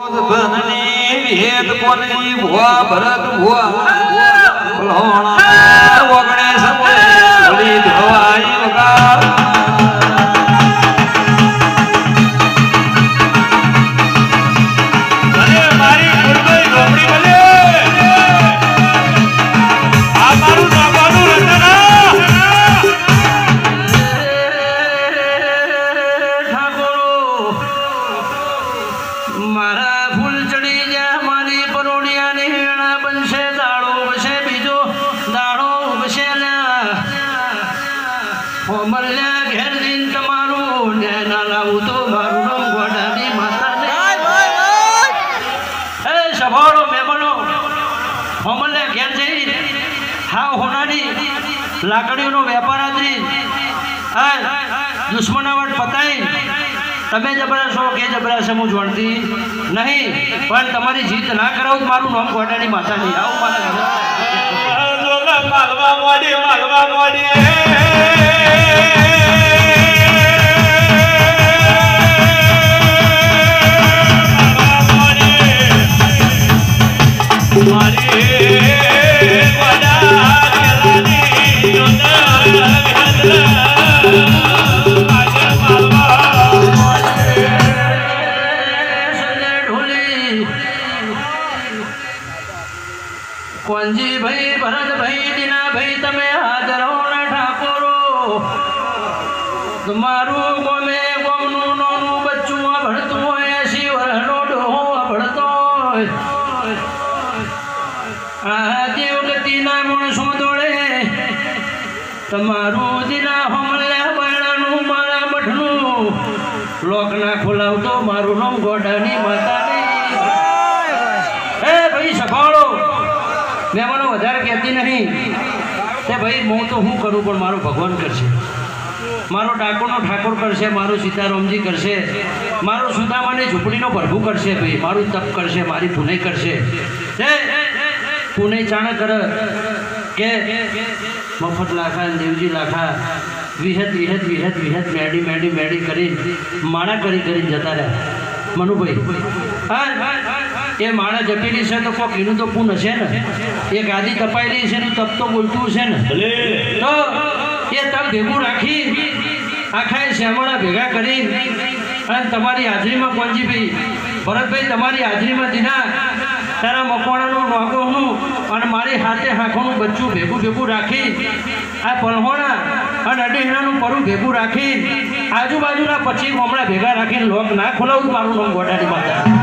ભનની વેદ કોની ભુવા ભરત ભુવા? લોણા ઓગણે સમય ભલી ધોવાઈ વગાડ. ભલે મારી હોમલ્યા ઘેર જઈ હા હોનાની લાકડીઓનો વેપાર આદરી. દુશ્મનાવટ પતાઈ. તમે જબરા છો કે જબરા છો, હું જોણતી નહીં. પણ તમારી જીત ના કરાવું, મારું નામ ગોડાની માતા નહીં આવું મારા માલવા મોડી માલવા મોડી કોંજી ભાઈ ભરતભાઈ દીનાભાઈ તમે હાજર હો ને ઠાકોરો. તમારું ગમે ગોમનું નોનું બચ્ચું ભણતું હોય, એસી વર્ષનો ડોહો ભણતો આ દેવગતિના માણસો દોડે તમારું દિના હમલ્યા બૈણાનું મારા મઠનું લોકના ખોલાવતો મારું નામ ગોડાની માતાની એ ભાઈ સફાળો મહેમાનો વધારે કહેતી નહીં તે ભાઈ, હું તો હું કરું પણ મારો ભગવાન કરશે. મારો ડાકોરનો ઠાકોર કરશે, મારો સીતારામજી કરશે, મારો સુદામાની ઝૂંપડીનો પ્રભુ કરશે ભાઈ, મારું તપ કરશે, મારી પુનઃ કરશે. હે પુનઃ ચાણ કર કે મફત લાખા, દેવજી લાખા, વિહત વિહત વિહત વિહત, મેડી મેડી મેડી કરી માણા કરી કરી જતા રહ્યા. મનુભાઈ. હા એ માણા જપેલી છે તો કોક એનું તો પૂન હશે ને? એ ગાદી તપાયેલી છે ને તપ તો બોલતું છે ને? ભલે. તો એ તપ ભેગું રાખી આખા શ્યામળા ભેગા કરી અને તમારી હાજરીમાં પહોંચીભાઈ ભરતભાઈ તમારી હાજરીમાં દીના તારા મકવાણાનું નોગોનું અને મારી હાથે હાંખોનું બચ્ચું ભેગું ભેગું રાખી આ પલહોણા અને અડીણાનું પરું ભેગું રાખી આજુબાજુના પછી હમણાં ભેગા રાખીને લોક ના ખોલાવું મારું નામ ગોડાની માતા.